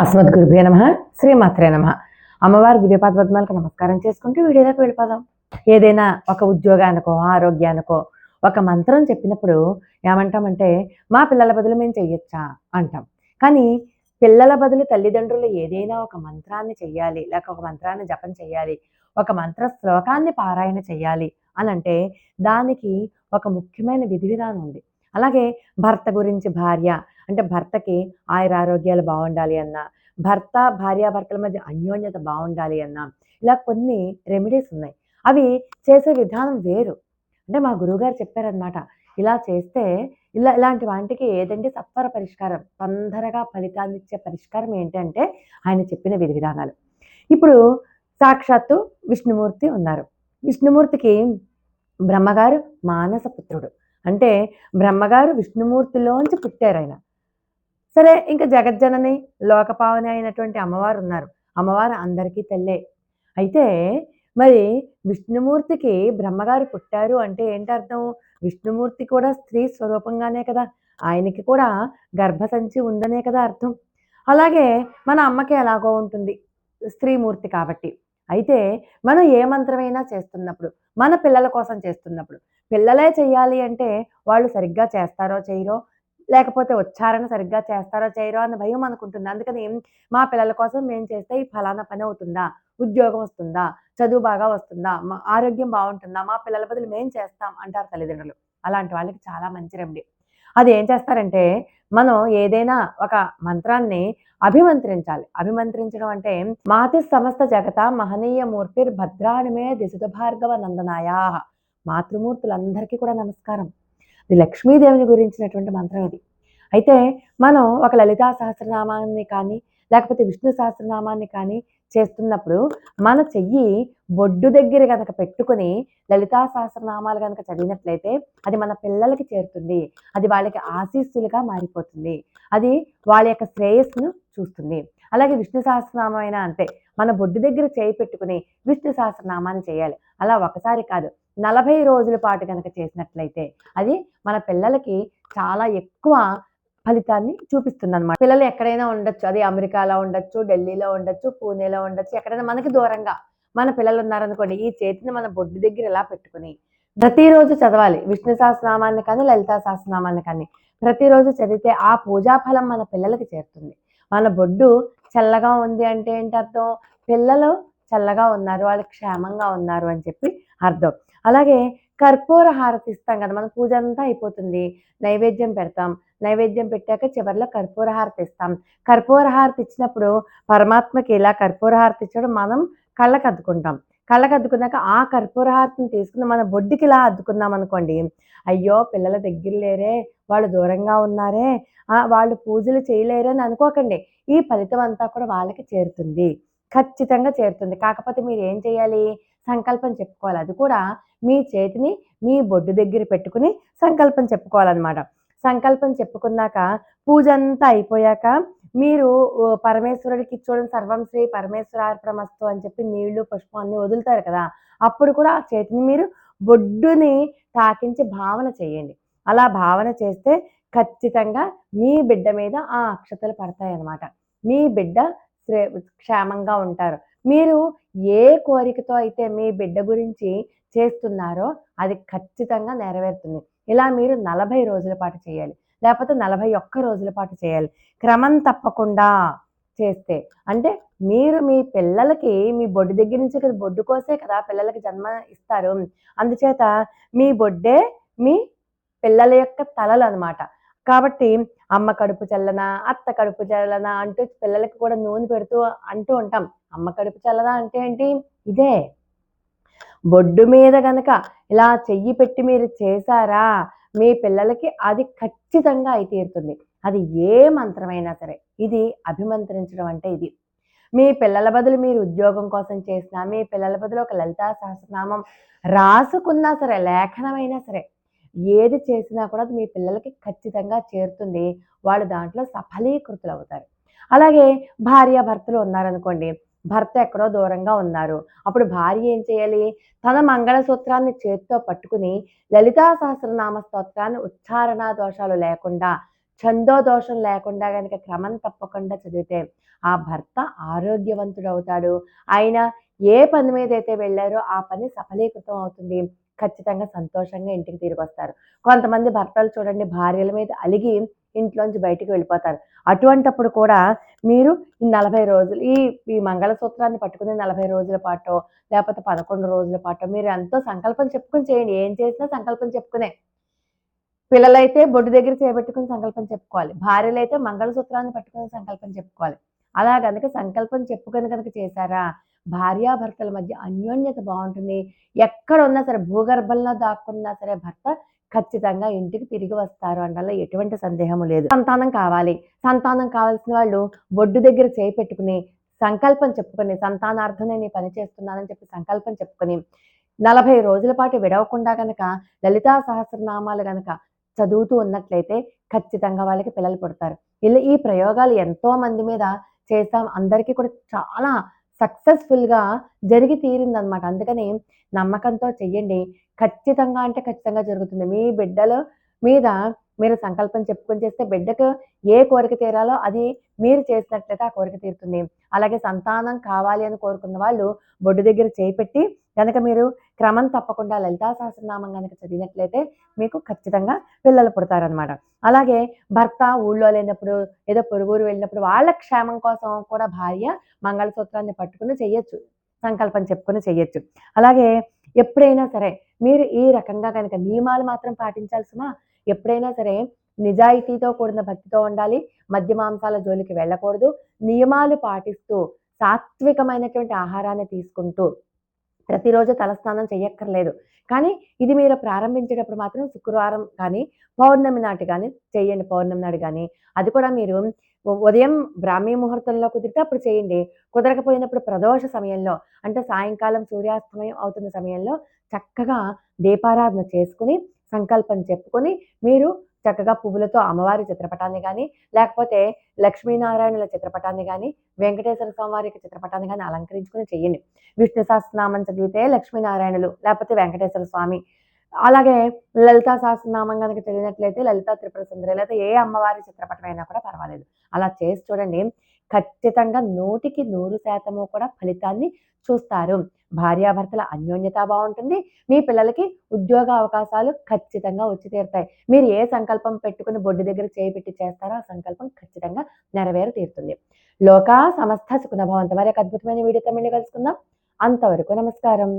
అస్మద్ గురుభే నమ శ్రీమాత్రే నమ. అమ్మవారి దివ్యపాద పద్మాలకు నమస్కారం చేసుకుంటూ వీడియోలోకి వెళ్ళిపోదాం. ఏదైనా ఒక ఉద్యోగానికో ఆరోగ్యానికో ఒక మంత్రం చెప్పినప్పుడు ఏమంటామంటే మా పిల్లల బదులు మేము చెయ్యొచ్చా? అంటాం. కానీ పిల్లల బదులు తల్లిదండ్రులు ఏదైనా ఒక మంత్రాన్ని చెయ్యాలి లేక ఒక మంత్రాన్ని జపం చేయాలి ఒక మంత్ర శ్లోకాన్ని పారాయణ చేయాలి అని అంటే దానికి ఒక ముఖ్యమైన విధి విధానం ఉంది. అలాగే భర్త గురించి భార్య అంటే భర్తకి ఆయురారోగ్యాలు బాగుండాలి అన్నా భర్త భార్యాభర్తల మధ్య అన్యోన్యత బాగుండాలి అన్నా ఇలా కొన్ని రెమెడీస్ ఉన్నాయి. అవి చేసే విధానం వేరు. అంటే మా గురువుగారు చెప్పారనమాట ఇలా చేస్తే ఇలా ఇలాంటి వాటికి ఏదంటే సత్వర పరిష్కారం? తొందరగా ఫలితాన్ని ఇచ్చే పరిష్కారం ఏంటంటే ఆయన చెప్పిన విధి విధానాలు. ఇప్పుడు సాక్షాత్తు విష్ణుమూర్తి ఉన్నారు. విష్ణుమూర్తికి బ్రహ్మగారు మానస పుత్రుడు. అంటే బ్రహ్మగారు విష్ణుమూర్తిలోంచి పుట్టారు ఆయన. సరే ఇంకా జగజ్జనని లోకపావని అయినటువంటి అమ్మవారు ఉన్నారు అమ్మవారు అందరికీ తల్లే. అయితే మరి విష్ణుమూర్తికి బ్రహ్మగారు పుట్టారు అంటే ఏంటి అర్థం విష్ణుమూర్తి కూడా స్త్రీ స్వరూపంగానే కదా. ఆయనకి కూడా గర్భసంచి ఉందనే కదా అర్థం. అలాగే మన అమ్మకి ఎలాగో ఉంటుంది స్త్రీమూర్తి కాబట్టి. అయితే మనం ఏ మంత్రమైనా చేస్తున్నప్పుడు మన పిల్లల కోసం చేస్తున్నప్పుడు పిల్లలే చేయాలి అంటే వాళ్ళు సరిగ్గా చేస్తారో చేయరో లేకపోతే ఉచ్చారణ సరిగ్గా చేస్తారో చేయరో అన్న భయం అనుకుంటుంది అందుకని మా పిల్లల కోసం మేము చేస్తే ఈ ఫలానా పని అవుతుందా? ఉద్యోగం వస్తుందా? చదువు బాగా వస్తుందా? మా ఆరోగ్యం బాగుంటుందా? మా పిల్లల బదులు మేము చేస్తాం అంటారు తల్లిదండ్రులు. అలాంటి వాళ్ళకి చాలా మంచి రెమెడీ అది ఏం చేస్తారంటే మనం ఏదైనా ఒక మంత్రాన్ని అభిమంత్రించాలి. అభిమంత్రించడం అంటే మాతి సమస్త జగత మహనీయ మూర్తి భద్రాణిమే దిశుత భార్గవ నందనాయా. మాతృమూర్తులందరికీ కూడా నమస్కారం. ఇది లక్ష్మీదేవిని గురించినటువంటి మంత్రం ఇది. అయితే మనం ఒక లలితా సహస్రనామాన్ని కానీ లేకపోతే విష్ణు సహస్రనామాన్ని కానీ చేస్తున్నప్పుడు మన చెయ్యి బొడ్డు దగ్గర కనుక పెట్టుకుని లలితా సహస్రనామాలు కనుక చదివినట్లయితే అది మన పిల్లలకి చేరుతుంది. అది వాళ్ళకి ఆశీస్సులుగా మారిపోతుంది. అది వాళ్ళ యొక్క శ్రేయస్సును చూస్తుంది. అలాగే విష్ణు సహస్రనామం అయినా అంతే. మన బొడ్డు దగ్గర చేయి పెట్టుకుని విష్ణు సహస్రనామాన్ని చేయాలి. అలా ఒకసారి కాదు నలభై రోజుల పాటు కనుక చేసినట్లయితే అది మన పిల్లలకి చాలా ఎక్కువ ఫలితాన్ని చూపిస్తుంది అనమాట పిల్లలు ఎక్కడైనా ఉండొచ్చు. అది అమెరికాలో ఉండొచ్చు ఢిల్లీలో ఉండొచ్చు పూణేలో ఉండొచ్చు ఎక్కడైనా మనకి దూరంగా మన పిల్లలు ఉన్నారనుకోండి ఈ చేతిని మన బొడ్డు దగ్గర ఇలా పెట్టుకుని ప్రతిరోజు చదవాలి. విష్ణు సహస్రనామాన్ని కానీ లలితా సహస్రనామాన్ని కానీ ప్రతిరోజు చదివితే ఆ పూజా ఫలం మన పిల్లలకి చేరుతుంది. మన బొడ్డు చల్లగా ఉంది అంటే ఏంటి అర్థం? పిల్లలు చల్లగా ఉన్నారు వాళ్ళు క్షేమంగా ఉన్నారు అని చెప్పి అర్థం. అలాగే కర్పూర హారతి ఇస్తాం కదా మన పూజ అంతా అయిపోతుంది. నైవేద్యం పెడతాం. నైవేద్యం పెట్టాక చివరిలో కర్పూర హారతి ఇస్తాం. కర్పూర హారతి ఇచ్చినప్పుడు పరమాత్మకి ఇలా కర్పూర హారతి ఇచ్చడం మనం కళ్ళకు అద్దుకుంటాం. కళ్ళకు అద్దుకున్నాక ఆ కర్పూర హారతిని తీసుకుని మన బొడ్డుకి ఇలా అద్దుకున్నాం అనుకోండి. అయ్యో పిల్లల దగ్గర లేరే వాళ్ళు దూరంగా ఉన్నారే వాళ్ళు పూజలు చేయలేరే అని అనుకోకండి. ఈ ఫలితం అంతా కూడా వాళ్ళకి చేరుతుంది. ఖచ్చితంగా చేరుతుంది. కాకపోతే మీరు ఏం చేయాలి? సంకల్పం చెప్పుకోవాలి. అది కూడా మీ చేతిని మీ బొడ్డు దగ్గర పెట్టుకుని సంకల్పం చెప్పుకోవాలన్నమాట. సంకల్పం చెప్పుకున్నాక పూజ అంతా అయిపోయాక మీరు పరమేశ్వరుడికి చూడండి సర్వం శ్రీ పరమేశ్వరార్పణమస్తు అని చెప్పి నీళ్ళు పుష్పం అన్ని వదులుతారు కదా అప్పుడు కూడా ఆ చేతిని మీరు బొడ్డుని తాకించి భావన చేయండి. అలా భావన చేస్తే ఖచ్చితంగా మీ బిడ్డ మీద ఆ అక్షతలు పడతాయి అన్నమాట మీ బిడ్డ క్షేమంగా ఉంటారు. మీరు ఏ కోరికతో అయితే మీ బిడ్డ గురించి చేస్తున్నారో అది ఖచ్చితంగా నెరవేరుతుంది. ఇలా మీరు నలభై రోజుల పాటు చేయాలి. లేకపోతే నలభై ఒక్క రోజుల పాటు చేయాలి. క్రమం తప్పకుండా చేస్తే. అంటే మీరు మీ పిల్లలకి మీ బొడ్డు దగ్గర నుంచి కదా బొడ్డు కోసే కదా పిల్లలకి జన్మ ఇస్తారు. అందుచేత మీ బొడ్డే మీ పిల్లల యొక్క తలలు అనమాట కాబట్టి అమ్మ కడుపు చల్లన అత్త కడుపు చల్లన అంటూ పిల్లలకి కూడా నూనె పెడుతూ అంటూ ఉంటాం. అమ్మ కడుపు చల్లన అంటే ఏంటి? ఇదే. బొడ్డు మీద గనక ఇలా చెయ్యి పెట్టి మీరు చేశారా మీ పిల్లలకి అది ఖచ్చితంగా అయి తీరుతుంది. అది ఏ మంత్రమైనా సరే ఇది అభిమంత్రించడం అంటే ఇది. మీ పిల్లల బదులు మీరు ఉద్యోగం కోసం చేసినా మీ పిల్లల బదులు ఒక లలితా సహస్రనామం రాసుకున్నా సరే లేఖనమైనా సరే ఏది చేసినా కూడా అది మీ పిల్లలకి ఖచ్చితంగా చేరుతుంది. వాళ్ళు దాంట్లో సఫలీకృతులు అవుతారు అలాగే భార్య భర్తలు ఉన్నారనుకోండి భర్త ఎక్కడో దూరంగా ఉన్నారు. అప్పుడు భార్య ఏం చేయాలి? తన మంగళసూత్రాన్ని చేతితో పట్టుకుని లలితా సహస్రనామ స్తోత్రాన్ని ఉచ్చారణ దోషాలు లేకుండా ఛందోదోషం లేకుండా కనుక క్రమం తప్పకుండా చదివితే ఆ భర్త ఆరోగ్యవంతుడు అవుతాడు ఆయన ఏ పని మీద అయితే వెళ్ళారో ఆ పని సఫలీకృతం అవుతుంది. ఖచ్చితంగా సంతోషంగా ఇంటికి తిరిగి వస్తారు. కొంతమంది భర్తలు చూడండి భార్యల మీద అలిగి ఇంట్లోంచి బయటికి వెళ్ళిపోతారు. అటువంటప్పుడు కూడా మీరు ఈ నలభై రోజులు ఈ ఈ మంగళసూత్రాన్ని పట్టుకుని నలభై రోజుల పాటు లేకపోతే పదకొండు రోజుల పాటు మీరు ఎంతో సంకల్పం చెప్పుకొని చేయండి. ఏం చేసినా సంకల్పం చెప్పుకునే. పిల్లలైతే బొడ్డు దగ్గర చేపెట్టుకుని సంకల్పం చెప్పుకోవాలి. భార్యలైతే మంగళసూత్రాన్ని పట్టుకుని సంకల్పం చెప్పుకోవాలి. అలా కనుక సంకల్పం చెప్పుకొని కనుక చేశారా? భార్యాభర్తల మధ్య అన్యోన్యత బాగుంటుంది. ఎక్కడ ఉన్నా సరే భూగర్భంలో దాక్కున్నా సరే భర్త ఖచ్చితంగా ఇంటికి తిరిగి వస్తారు అనడంలో ఎటువంటి సందేహము లేదు. సంతానం కావాలి. సంతానం కావాల్సిన వాళ్ళు బొడ్డు దగ్గర చేయి పెట్టుకుని సంకల్పం చెప్పుకొని సంతానార్థం నేను పని చేస్తున్నానని చెప్పి సంకల్పం చెప్పుకొని నలభై రోజుల పాటు విడవకుండా గనక లలితా సహస్రనామాలు గనక చదువుతూ ఉన్నట్లయితే ఖచ్చితంగా వాళ్ళకి పిల్లలు పుడతారు. ఇలా ఈ ప్రయోగాలు ఎంతో మంది మీద చేస్తాం అందరికీ కూడా చాలా సక్సెస్ఫుల్గా జరిగి తీరిందనమాట అందుకని నమ్మకంతో చెయ్యండి. ఖచ్చితంగా అంటే ఖచ్చితంగా జరుగుతుంది. మీ బిడ్డల మీద మీరు సంకల్పం చెప్పుకొని చేస్తే బిడ్డకు ఏ కోరిక తీరాలో అది మీరు చేసినట్లయితే ఆ కోరిక తీరుతుంది. అలాగే సంతానం కావాలి అని కోరుకున్న వాళ్ళు బొడ్డు దగ్గర చేపెట్టి కనుక మీరు క్రమం తప్పకుండా లలితా సహస్రనామం కనుక చదివినట్లయితే మీకు ఖచ్చితంగా పిల్లలు పుడతారనమాట అలాగే భర్త ఊళ్ళో లేనప్పుడు ఏదో పొరుగురు వెళ్ళినప్పుడు వాళ్ళ క్షేమం కోసం కూడా భార్య మంగళసూత్రాన్ని పట్టుకుని చేయొచ్చు. సంకల్పం చెప్పుకొని చేయొచ్చు అలాగే ఎప్పుడైనా సరే మీరు ఈ రకంగా కనుక నియమాలు మాత్రం పాటించాల్సిమా ఎప్పుడైనా సరే నిజాయితీతో కూడిన భక్తితో ఉండాలి మద్య మాంసాల జోలికి వెళ్ళకూడదు నియమాలు పాటిస్తూ సాత్వికమైనటువంటి ఆహారాన్ని తీసుకుంటూ ప్రతిరోజు తలస్నానం చేయక్కర్లేదు కానీ ఇది మీరు ప్రారంభించేటప్పుడు మాత్రం శుక్రవారం కానీ పౌర్ణమి నాటి కానీ చేయండి పౌర్ణమి నాడు కానీ. అది కూడా మీరు ఉదయం బ్రాహ్మీ ముహూర్తంలో కుదిరితే అప్పుడు చేయండి. కుదరకపోయినప్పుడు ప్రదోష సమయంలో అంటే సాయంకాలం సూర్యాస్తమయం అవుతున్న సమయంలో చక్కగా దీపారాధన చేసుకుని సంకల్పం చెప్పుకొని మీరు చక్కగా పువ్వులతో అమ్మవారి చిత్రపటాన్ని కానీ లేకపోతే లక్ష్మీనారాయణుల చిత్రపటాన్ని కానీ వెంకటేశ్వర స్వామి యొక్క చిత్రపటాన్ని కానీ అలంకరించుకుని చెయ్యండి విష్ణు సహస్రనామం చదివితే లక్ష్మీనారాయణులు లేకపోతే వెంకటేశ్వర స్వామి. అలాగే లలితా సహస్రనామం కనుక చదివినట్లయితే లలితా త్రిపుర సుందరి లేకపోతే ఏ అమ్మవారి చిత్రపటం అయినా కూడా పర్వాలేదు. అలా చేసి చూడండి. ఖచ్చితంగా నూటికి నూరు శాతము కూడా ఫలితాన్ని చూస్తారు. భార్యాభర్తల అన్యోన్యత బాగుంటుంది. మీ పిల్లలకి ఉద్యోగ అవకాశాలు ఖచ్చితంగా వచ్చి తీరుతాయి. మీరు ఏ సంకల్పం పెట్టుకుని బొడ్డు దగ్గర చేపెట్టి చేస్తారో ఆ సంకల్పం ఖచ్చితంగా నెరవేరు తీరుతుంది లోకా సమస్త సుఖనభవంత మరి అద్భుతమైన వీడియోతో మళ్ళీ కలుసుకుందాం. అంతవరకు నమస్కారం.